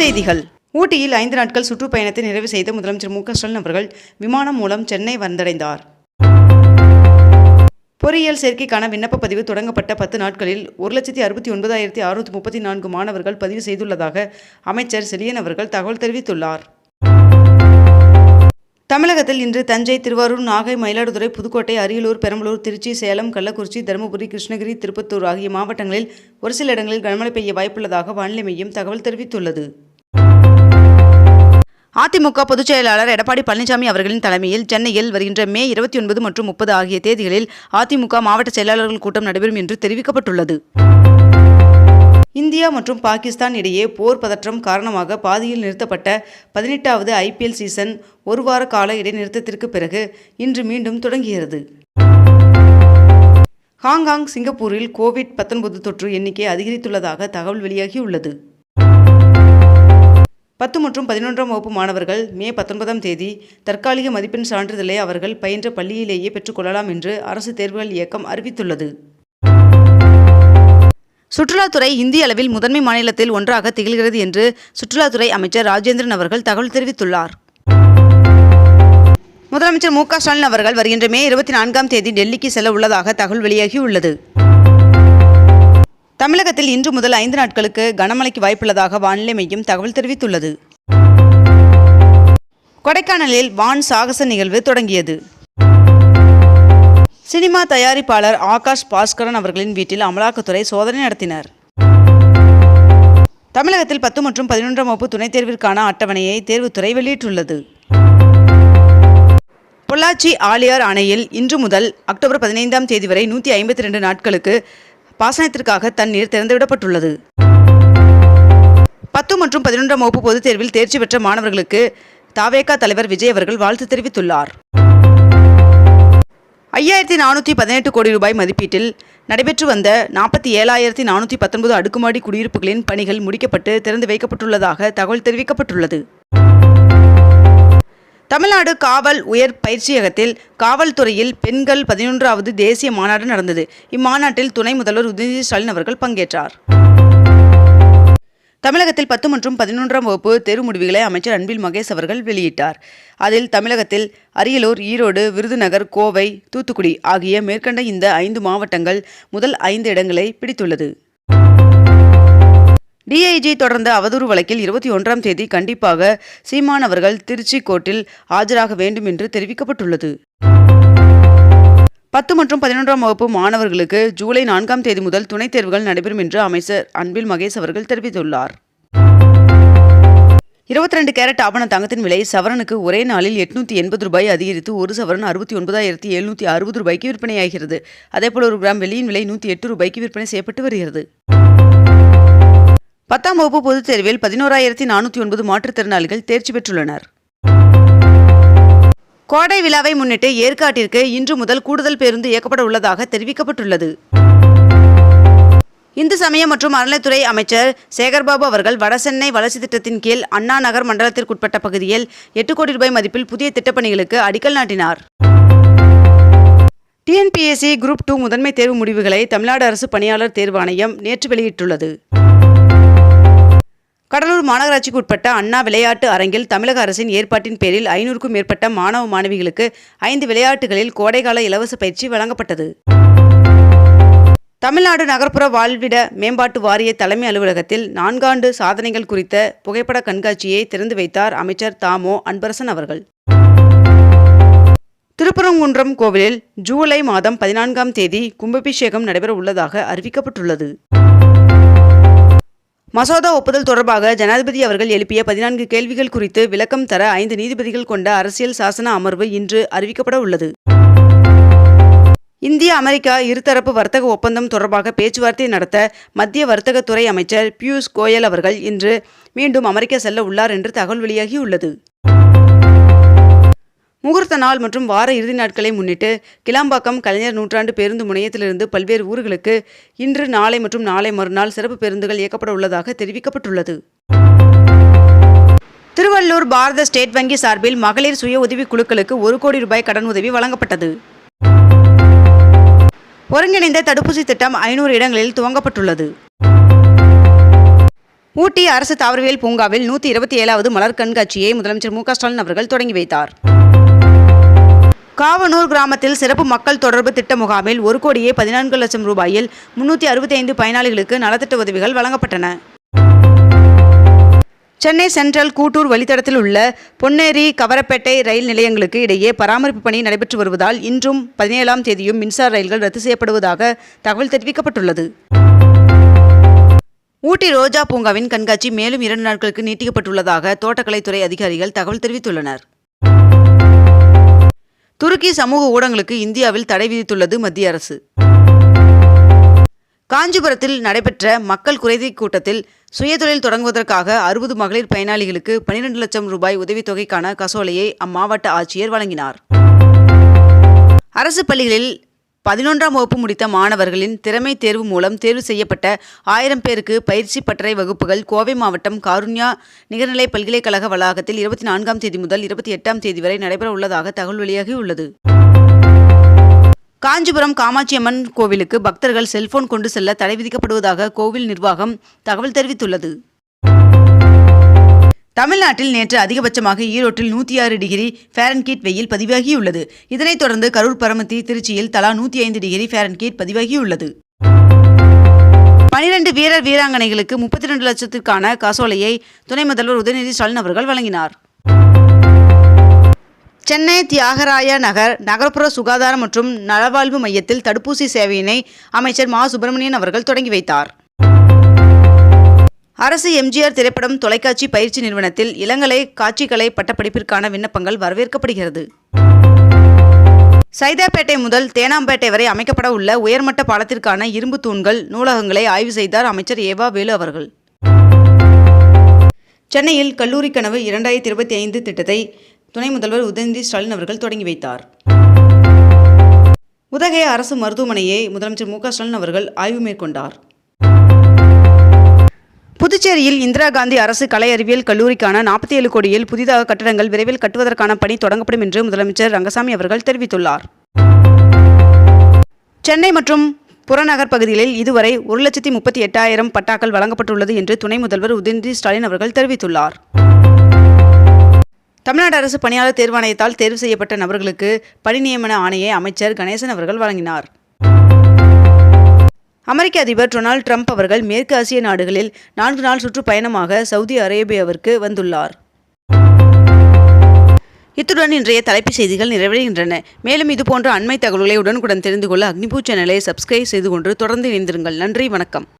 செய்திகள். ஊட்டியில் ஐந்து நாட்கள் சுற்றுப்பயணத்தை நிறைவு செய்த முதலமைச்சர் மு க ஸ்டாலின் அவர்கள் விமானம் மூலம் சென்னை வந்தடைந்தார். பொறியியல் சேர்க்கைக்கான விண்ணப்ப பதிவு தொடங்கப்பட்ட பத்து நாட்களில் ஒரு லட்சத்தி அறுபத்தி ஒன்பதாயிரத்தி அறுநூற்றி முப்பத்தி நான்கு மாணவர்கள் பதிவு செய்துள்ளதாக அமைச்சர் செலியன் அவர்கள் தகவல் தெரிவித்துள்ளார். தமிழகத்தில் இன்று தஞ்சை திருவாரூர் நாகை மயிலாடுதுறை புதுக்கோட்டை அரியலூர் பெரம்பலூர் திருச்சி சேலம் கள்ளக்குறிச்சி தருமபுரி கிருஷ்ணகிரி திருப்பத்தூர் ஆகிய மாவட்டங்களில் ஒரு சில இடங்களில் கனமழை பெய்ய வாய்ப்புள்ளதாக வானிலை மையம் தகவல் தெரிவித்துள்ளது. அதிமுக பொதுச் செயலாளர் எடப்பாடி பழனிசாமி அவர்களின் தலைமையில் சென்னையில் வருகின்ற மே இருபத்தி ஒன்பது மற்றும் முப்பது ஆகிய தேதிகளில் அதிமுக மாவட்ட செயலாளர்கள் கூட்டம் நடைபெறும் என்று தெரிவிக்கப்பட்டுள்ளது. இந்தியா மற்றும் பாகிஸ்தான் இடையே போர் பதற்றம் காரணமாக பாதியில் நிறுத்தப்பட்ட பதினெட்டாவது ஐபிஎல் சீசன் ஒரு வார கால இடைநிறுத்தத்திற்கு பிறகு இன்று மீண்டும் தொடங்குகிறது. ஹாங்காங் சிங்கப்பூரில் கோவிட் 19 தொற்று எண்ணிக்கை அதிகரித்துள்ளதாக தகவல் வெளியாகியுள்ளது. பத்து மற்றும் பதினொன்றாம் வகுப்பு மாணவர்கள் மே பத்தொன்பதாம் தேதி தற்காலிக மதிப்பெண் சான்றிதழை அவர்கள் பயின்ற பள்ளியிலேயே பெற்றுக்கொள்ளலாம் என்று அரசு தேர்வுகள் இயக்கம் அறிவித்துள்ளது. சுற்றுலாத்துறை இந்திய அளவில் முதன்மை மாநிலத்தில் ஒன்றாக திகழ்கிறது என்று சுற்றுலாத்துறை அமைச்சர் ராஜேந்திரன் அவர்கள் தகவல் தெரிவித்துள்ளார். முதலமைச்சர் மு க ஸ்டாலின் அவர்கள் வருகின்ற மே இருபத்தி நான்காம் தேதி டெல்லிக்கு செல்ல உள்ளதாக தகவல் வெளியாகியுள்ளது. தமிழகத்தில் இன்று முதல் ஐந்து நாட்களுக்கு கனமழைக்கு வாய்ப்புள்ளதாக வானிலை மையம் தகவல் தெரிவித்துள்ளது. கொடைக்கானலில் வான் சாகச நிகழ்வு தொடங்கியது. சினிமா தயாரிப்பாளர் ஆகாஷ் பாஸ்கரன் அவர்களின் வீட்டில் அமலாக்கத்துறை சோதனை நடத்தினர். தமிழகத்தில் பத்து மற்றும் பதினொன்றாம் வகுப்பு துணைத் தேர்விற்கான அட்டவணையை தேர்வுத்துறை வெளியிட்டுள்ளது. பொள்ளாச்சி ஆலியார் அணையில் இன்று முதல் அக்டோபர் பதினைந்தாம் தேதி வரை நூற்றி ஐம்பத்தி ரெண்டு நாட்களுக்கு பாசனத்திற்காக தண்ணீர் திறந்துவிடப்பட்டுள்ளது. பத்து மற்றும் பதினொன்றாம் வகுப்பு பொதுத் தேர்வில் தேர்ச்சி பெற்ற மாணவர்களுக்கு தாவேகா தலைவர் விஜய் அவர்கள் வாழ்த்து தெரிவித்துள்ளார். ஐயாயிரத்தி நானூற்றி பதினெட்டு கோடி ரூபாய் மதிப்பீட்டில் நடைபெற்று வந்த நாற்பத்தி ஏழாயிரத்தி நானூற்றி பத்தொன்பது அடுக்குமாடி குடியிருப்புகளின் பணிகள் முடிக்கப்பட்டு திறந்து வைக்கப்பட்டுள்ளதாக தகவல் தெரிவிக்கப்பட்டுள்ளது. தமிழ்நாடு காவல் உயர் பயிற்சியகத்தில் காவல்துறையில் பெண்கள் பதினொன்றாவது தேசிய மாநாடு நடந்தது. இம்மாநாட்டில் துணை முதல்வர் உதயநிதி ஸ்டாலின் அவர்கள் பங்கேற்றார். தமிழகத்தில் பத்து மற்றும் பதினொன்றாம் வகுப்பு தேர்வு முடிவுகளை அமைச்சர் அன்பில் மகேஷ் அவர்கள் வெளியிட்டார். அதில் தமிழகத்தில் அரியலூர் ஈரோடு விருதுநகர் கோவை தூத்துக்குடி ஆகிய மேற்கண்ட இந்த ஐந்து மாவட்டங்கள் முதல் ஐந்து இடங்களை பிடித்துள்ளது. டிஐஜி தொடர்ந்த அவதூறு வழக்கில் இருபத்தி ஒன்றாம் தேதி கண்டிப்பாக சீமான் அவர்கள் திருச்சி கோர்ட்டில் ஆஜராக வேண்டும் என்று தெரிவிக்கப்பட்டுள்ளது. பத்து மற்றும் பதினொன்றாம் வகுப்பு மாணவர்களுக்கு ஜூலை நான்காம் தேதி முதல் துணைத் தேர்வுகள் நடைபெறும் என்று அமைச்சர் அன்பில் மகேஷ் அவர்கள் தெரிவித்துள்ளார். இருபத்தி ரெண்டு கேரட் ஆபண தங்கத்தின் விலை சவரனுக்கு ஒரே நாளில் எட்நூத்தி எண்பது ரூபாய் அதிகரித்து ஒரு சவரன் அறுபத்தி ஒன்பதாயிரத்தி எழுநூற்றி அறுபது ரூபாய்க்கு விற்பனையாகிறது. அதேபோல் ஒரு கிராம் வெள்ளியின் விலை நூற்றி எட்டு ரூபாய்க்கு விற்பனை செய்யப்பட்டு வருகிறது. பத்தாம் வகுப்பு பொதுத் தேர்வில் பதினோராயிரத்தி நானூற்றி ஒன்பது மாற்றுத்திறனாளிகள் தேர்ச்சி பெற்றுள்ளனர். கோடை விழாவை முன்னிட்டு ஏற்காட்டிற்கு இன்று முதல் கூடுதல் பேருந்து இயக்கப்பட உள்ளதாக தெரிவிக்கப்பட்டுள்ளது. இந்து சமயம் மற்றும் அறநிலைத்துறை அமைச்சர் சேகர்பாபு அவர்கள் வடசென்னை வளர்ச்சி திட்டத்தின் கீழ் அண்ணா நகர் மண்டலத்திற்குட்பட்ட பகுதியில் எட்டு கோடி ரூபாய் மதிப்பில் புதிய திட்டப்பணிகளுக்கு அடிக்கல் நாட்டினார். டிஎன்பிஎஸ்சி குரூப் டூ முதன்மை தேர்வு முடிவுகளை தமிழ்நாடு அரசு பணியாளர் தேர்வாணையம் நேற்று வெளியிட்டுள்ளது. கடலூர் மாநகராட்சிக்கு உட்பட்ட அண்ணா விளையாட்டு அரங்கில் தமிழக அரசின் ஏற்பாட்டின் பேரில் ஐநூறுக்கும் மேற்பட்ட மாணவ மாணவிகளுக்கு ஐந்து விளையாட்டுகளில் கோடைகால இலவச பயிற்சி வழங்கப்பட்டது. தமிழ்நாடு நகர்ப்புற வாழ்விட மேம்பாட்டு வாரிய தலைமை அலுவலகத்தில் நான்காண்டு சாதனைகள் குறித்த புகைப்பட கண்காட்சியை திறந்து வைத்தார் அமைச்சர் தாமோ அன்பரசன் அவர்கள். திருப்பரங்குன்றம் கோவிலில் ஜூலை மாதம் பதினான்காம் தேதி கும்பாபிஷேகம் நடைபெற உள்ளதாக அறிவிக்கப்பட்டுள்ளது. மசோதா ஒப்புதல் தொடர்பாக ஜனாதிபதி அவர்கள் எழுப்பிய பதினான்கு கேள்விகள் குறித்து விளக்கம் தர ஐந்து நீதிபதிகள் கொண்ட அரசியல் சாசன அமர்வு இன்று அறிவிக்கப்பட உள்ளது. இந்திய அமெரிக்கா இருதரப்பு வர்த்தக ஒப்பந்தம் தொடர்பாக பேச்சுவார்த்தை நடத்த மத்திய வர்த்தகத்துறை அமைச்சர் பியூஷ் கோயல் அவர்கள் இன்று மீண்டும் அமெரிக்கா செல்ல உள்ளார் என்று தகவல் வெளியாகியுள்ளது. முகூர்த்த நாள் மற்றும் வார இறுதி நாட்களை முன்னிட்டு கிளாம்பாக்கம் கலைஞர் நூற்றாண்டு பேருந்து முனையத்திலிருந்து பல்வேறு ஊர்களுக்கு இன்று நாளை மற்றும் நாளை மறுநாள் சிறப்பு பேருந்துகள் இயக்கப்பட உள்ளதாக தெரிவிக்கப்பட்டுள்ளது. திருவள்ளூர் பாரத ஸ்டேட் வங்கி சார்பில் மகளிர் சுய உதவி குழுக்களுக்கு ஒரு கோடி ரூபாய் கடன் உதவி வழங்கப்பட்டது. ஒருங்கிணைந்த தடுப்பூசி திட்டம் ஐநூறு இடங்களில் துவங்கப்பட்டுள்ளது. ஊட்டி அரசு தாவரவியல் பூங்காவில் நூற்றி இருபத்தி ஏழாவது மலர் கண்காட்சியை முதலமைச்சர் மு க ஸ்டாலின் அவர்கள் தொடங்கி வைத்தார். காவனூர் கிராமத்தில் சிறப்பு மக்கள் தொடர்பு திட்ட முகாமில் ஒரு கோடியே பதினான்கு லட்சம் ரூபாயில் முன்னூற்றி அறுபத்தி ஐந்து பயனாளிகளுக்கு நலத்திட்ட உதவிகள் வழங்கப்பட்டன. சென்னை சென்ட்ரல் கூட்டூர் வழித்தடத்தில் உள்ள பொன்னேரி கவரப்பேட்டை ரயில் நிலையங்களுக்கு இடையே பராமரிப்பு பணி நடைபெற்று வருவதால் இன்றும் பதினேழாம் தேதியும் மின்சார ரயில்கள் ரத்து செய்யப்படுவதாக தகவல் தெரிவிக்கப்பட்டுள்ளது. ஊட்டி ரோஜா பூங்காவின் கண்காட்சி மேலும் இரண்டு நாட்களுக்கு நீட்டிக்கப்பட்டுள்ளதாக தோட்டக்கலைத்துறை அதிகாரிகள் தகவல் தெரிவித்துள்ளனர். துருக்கி சமூக ஊடகங்களுக்கு இந்தியாவில் தடை விதித்துள்ளது மத்திய அரசு. காஞ்சிபுரத்தில் நடைபெற்ற மக்கள் குறைதி கூட்டத்தில் சுயதொழில் தொடங்குவதற்காக அறுபது மகளிர் பயனாளிகளுக்கு பனிரெண்டு லட்சம் ரூபாய் உதவித்தொகைக்கான கசோலையை அம்மாவட்ட ஆட்சியர் வழங்கினார். அரசு பள்ளிகளில் பதினொன்றாம் வகுப்பு முடித்த மாணவர்களின் திறமை தேர்வு மூலம் தேர்வு செய்யப்பட்ட ஆயிரம் பேருக்கு பயிற்சி பட்டறை வகுப்புகள் கோவை மாவட்டம் காருண்யா நிகர்நிலை பல்கலைக்கழக வளாகத்தில் இருபத்தி நான்காம் தேதி முதல் இருபத்தி எட்டாம் தேதி வரை நடைபெற உள்ளதாக தகவல் வெளியாகியுள்ளது காஞ்சிபுரம் காமாட்சியம்மன் கோவிலுக்கு பக்தர்கள் செல்போன் கொண்டு செல்ல தடை விதிக்கப்படுவதாக கோவில் நிர்வாகம் தகவல் தெரிவித்துள்ளது. தமிழ்நாட்டில் நேற்று அதிகபட்சமாக ஈரோட்டில் நூற்றி ஆறு டிகிரி ஃபேரன்கீட் வெயில் பதிவாகியுள்ளது. இதனைத் தொடர்ந்து கரூர் பரமத்தி திருச்சியில் தலா நூற்றி ஐந்து டிகிரி ஃபேரன்கீட் பதிவாகியுள்ளது. பனிரெண்டு வீரர் வீராங்கனைகளுக்கு முப்பத்தி ரெண்டு லட்சத்திற்கான காசோலையை துணை முதல்வர் உதயநிதி ஸ்டாலின் அவர்கள் வழங்கினார். சென்னை தியாகராய நகர் நகர்ப்புற சுகாதாரம் மற்றும் நலவாழ்வு மையத்தில் தடுப்பூசி சேவையினை அமைச்சர் மா. சுப்பிரமணியன் அவர்கள் தொடங்கி வைத்தார். அரசு எம்ஜிஆர் திரைப்படம் தொலைக்காட்சி பயிற்சி நிறுவனத்தில் இளங்கலை காட்சிக்கலை பட்டப்படிப்பிற்கான விண்ணப்பங்கள் வரவேற்கப்படுகிறது. சைதாப்பேட்டை முதல் தேனாம்பேட்டை வரை அமைக்கப்பட உள்ள உயர்மட்ட பாலத்திற்கான இரும்பு தூண்கள் நூலகங்களை ஆய்வு செய்தார் அமைச்சர் ஏவா வேலு அவர்கள். சென்னையில் கல்லூரி கனவு இரண்டாயிரத்தி இருபத்தி ஐந்து திட்டத்தை துணை முதல்வர் உதயநிதி ஸ்டாலின் அவர்கள் தொடங்கி வைத்தார். உதகை அரசு மருத்துவமனையை முதலமைச்சர் மு க ஸ்டாலின் அவர்கள் ஆய்வு மேற்கொண்டார். புதுச்சேரியில் இந்திரா காந்தி அரசு கலை அறிவியல் கல்லூரிக்கான நாற்பத்தி ஏழு கோடியில் புதிதாக கட்டடங்கள் விரைவில் கட்டுவதற்கான பணி தொடங்கப்படும் என்று முதலமைச்சர் ரங்கசாமி அவர்கள் தெரிவித்துள்ளார். சென்னை மற்றும் புறநகர் பகுதிகளில் இதுவரை ஒரு லட்சத்தி முப்பத்தி எட்டாயிரம் பட்டாக்கள் வழங்கப்பட்டுள்ளது என்று துணை முதல்வர் உதயநிதி ஸ்டாலின் அவர்கள் தெரிவித்துள்ளார். தமிழ்நாடு அரசு பணியாளர் தேர்வாணையத்தால் தேர்வு செய்யப்பட்ட நபர்களுக்கு பணி நியமன ஆணையை அமைச்சர் கணேசன் அவர்கள் வழங்கினார். அமெரிக்க அதிபர் டொனால்ட் ட்ரம்ப் அவர்கள் மேற்கு ஆசிய நாடுகளில் நான்கு நாள் சுற்றுப்பயணமாக சவுதி அரேபியாவிற்கு வந்துள்ளார். இத்துடன் இன்றைய தலைப்புச் செய்திகள் நிறைவடைகின்றன. மேலும் இதுபோன்ற அண்மை தகவல்களை உடனுக்குடன் தெரிந்து கொள்ள அக்னிபூ சேனலை சப்ஸ்கிரைப் செய்து கொண்டு தொடர்ந்து இணைந்திருங்கள். நன்றி வணக்கம்.